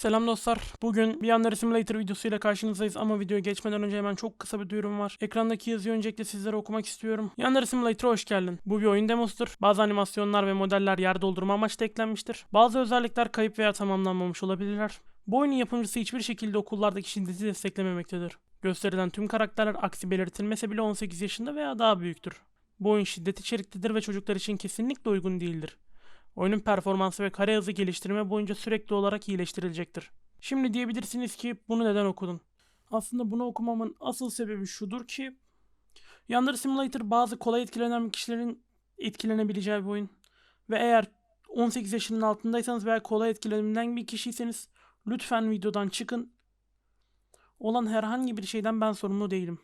Selam dostlar. Bugün bir Yandere Simulator videosuyla karşınızdayız ama videoya geçmeden önce hemen çok kısa bir duyurum var. Ekrandaki yazıyı öncelikle sizlere okumak istiyorum. Yandere Simulator'a hoş geldin. Bu bir oyun demosudur. Bazı animasyonlar ve modeller yer doldurma amaçlı eklenmiştir. Bazı özellikler kayıp veya tamamlanmamış olabilirler. Bu oyunun yapımcısı hiçbir şekilde okullardaki şiddeti desteklememektedir. Gösterilen tüm karakterler aksi belirtilmese bile 18 yaşında veya daha büyüktür. Bu oyun şiddet içeriklidir ve çocuklar için kesinlikle uygun değildir. Oyunun performansı ve kare hızı geliştirme boyunca sürekli olarak iyileştirilecektir. Şimdi diyebilirsiniz ki bunu neden okudun? Aslında bunu okumamın asıl sebebi şudur ki Yandere Simulator bazı kolay etkilenen kişilerin etkilenebileceği bir oyun. Ve eğer 18 yaşının altındaysanız veya kolay etkilenilen bir kişiyseniz lütfen videodan çıkın. Olan herhangi bir şeyden ben sorumlu değilim.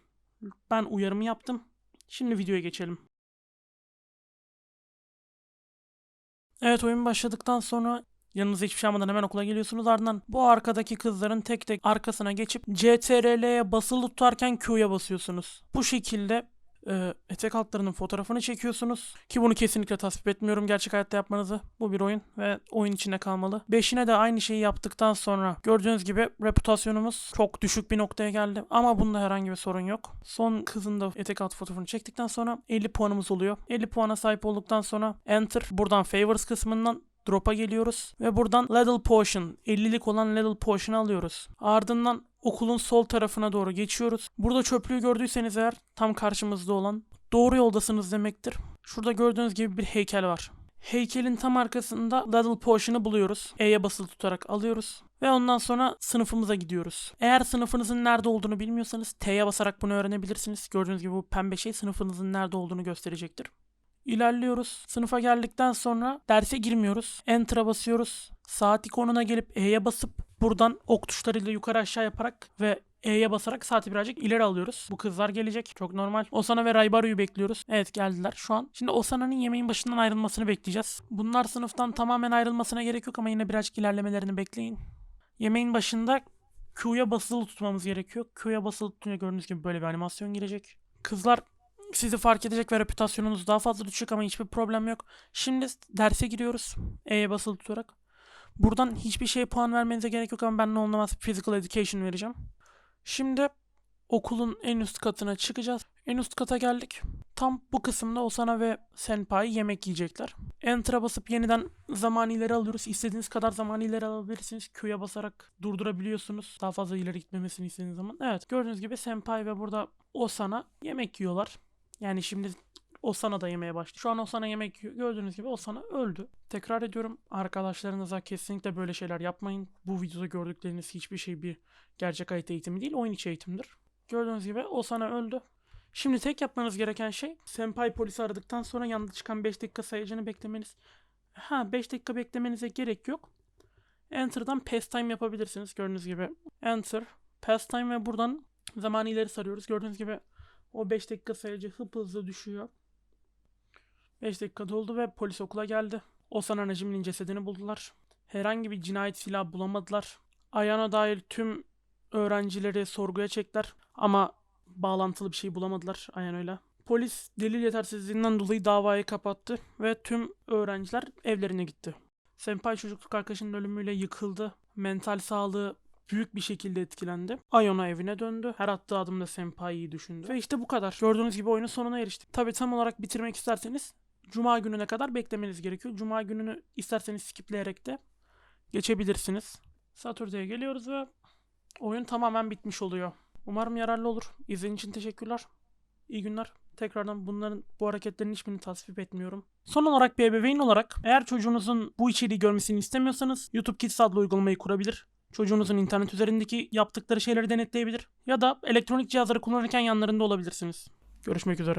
Ben uyarımı yaptım. Şimdi videoya geçelim. Evet oyun başladıktan sonra yanınıza hiçbir şey almadan hemen okula geliyorsunuz. Ardından bu arkadaki kızların tek tek arkasına geçip CTRL'ye basılı tutarken Q'ya basıyorsunuz. Bu şekilde e, etek altlarının fotoğrafını çekiyorsunuz. Ki bunu kesinlikle tasvip etmiyorum gerçek hayatta yapmanızı. Bu bir oyun ve oyun içinde kalmalı. Beşine de aynı şeyi yaptıktan sonra gördüğünüz gibi reputasyonumuz çok düşük bir noktaya geldi. Ama bunda herhangi bir sorun yok. Son kızın da etek altı fotoğrafını çektikten sonra 50 puanımız oluyor. 50 puana sahip olduktan sonra Enter. Buradan Favors kısmından drop'a geliyoruz ve buradan Little Potion 50'lik olan Little Potion'ı alıyoruz. Ardından okulun sol tarafına doğru geçiyoruz. Burada çöplüğü gördüyseniz eğer tam karşımızda olan doğru yoldasınız demektir. Şurada gördüğünüz gibi bir heykel var. Heykelin tam arkasında Little Potion'ı buluyoruz. E'ye basılı tutarak alıyoruz. Ve ondan sonra sınıfımıza gidiyoruz. Eğer sınıfınızın nerede olduğunu bilmiyorsanız T'ye basarak bunu öğrenebilirsiniz. Gördüğünüz gibi bu pembe şey sınıfınızın nerede olduğunu gösterecektir. İlerliyoruz. Sınıfa geldikten sonra derse girmiyoruz. Enter'a basıyoruz. Saat ikonuna gelip E'ye basıp buradan ok tuşlarıyla yukarı aşağı yaparak ve E'ye basarak saati birazcık ileri alıyoruz. Bu kızlar gelecek. Çok normal. Osana ve Raybaru'yu bekliyoruz. Evet geldiler şu an. Şimdi Osana'nın yemeğin başından ayrılmasını bekleyeceğiz. Bunlar sınıftan tamamen ayrılmasına gerek yok ama yine birazcık ilerlemelerini bekleyin. Yemeğin başında Q'ya basılı tutmamız gerekiyor. Q'ya basılı tutunca gördüğünüz gibi böyle bir animasyon girecek. Kızlar sizi fark edecek ve reputasyonunuz daha fazla düşecek ama hiçbir problem yok. Şimdi derse giriyoruz. E'ye basılı tutarak. Buradan hiçbir şeye puan vermenize gerek yok ama ben ne olmaz physical education vereceğim. Şimdi okulun en üst katına çıkacağız. En üst kata geldik. Tam bu kısımda Osana ve Senpai yemek yiyecekler. Enter'a basıp yeniden zaman ileri alıyoruz. İstediğiniz kadar zaman ileri alabilirsiniz. Q'ya basarak durdurabiliyorsunuz. Daha fazla ileri gitmemesini istediğiniz zaman. Evet gördüğünüz gibi Senpai ve burada Osana yemek yiyorlar. Yani şimdi Osana da yemeye başladı. Şu an Osana yemek yiyor. Gördüğünüz gibi Osana öldü. Tekrar ediyorum arkadaşlarınıza kesinlikle böyle şeyler yapmayın. Bu videoda gördükleriniz hiçbir şey bir gerçek hayat eğitimi değil. Oyun içi eğitimdir. Gördüğünüz gibi Osana öldü. Şimdi tek yapmanız gereken şey Senpai polisi aradıktan sonra yanında çıkan 5 dakika sayacını beklemeniz. Ha 5 dakika beklemenize gerek yok. Enter'dan pastime yapabilirsiniz gördüğünüz gibi. Enter, pastime ve buradan zamanı ileri sarıyoruz. Gördüğünüz gibi o 5 dakika sayıcı hıp hızlı düşüyor. 5 dakika doldu ve polis okula geldi. Osana Najim'in cesedini buldular. Herhangi bir cinayet silahı bulamadılar. Ayana dair tüm öğrencileri sorguya çektiler ama bağlantılı bir şey bulamadılar Ayana'yla. Polis delil yetersizliğinden dolayı davayı kapattı ve tüm öğrenciler evlerine gitti. Senpai çocukluk arkadaşının ölümüyle yıkıldı. Mental sağlığı büyük bir şekilde etkilendi. Ayona evine döndü. Her attığı adımda Senpai'yi düşündü. Ve işte bu kadar. Gördüğünüz gibi oyunun sonuna eriştik. Tabi tam olarak bitirmek isterseniz Cuma gününe kadar beklemeniz gerekiyor. Cuma gününü isterseniz skipleyerek de geçebilirsiniz. Saturday'a geliyoruz ve oyun tamamen bitmiş oluyor. Umarım yararlı olur. İzlediğiniz için teşekkürler. İyi günler. Tekrardan bunların bu hareketlerin hiçbirini tasvip etmiyorum. Son olarak bir ebeveyn olarak eğer çocuğunuzun bu içeriği görmesini istemiyorsanız YouTube Kids adlı uygulamayı kurabilir. Çocuğunuzun internet üzerindeki yaptıkları şeyleri denetleyebilir ya da elektronik cihazları kullanırken yanlarında olabilirsiniz. Görüşmek üzere.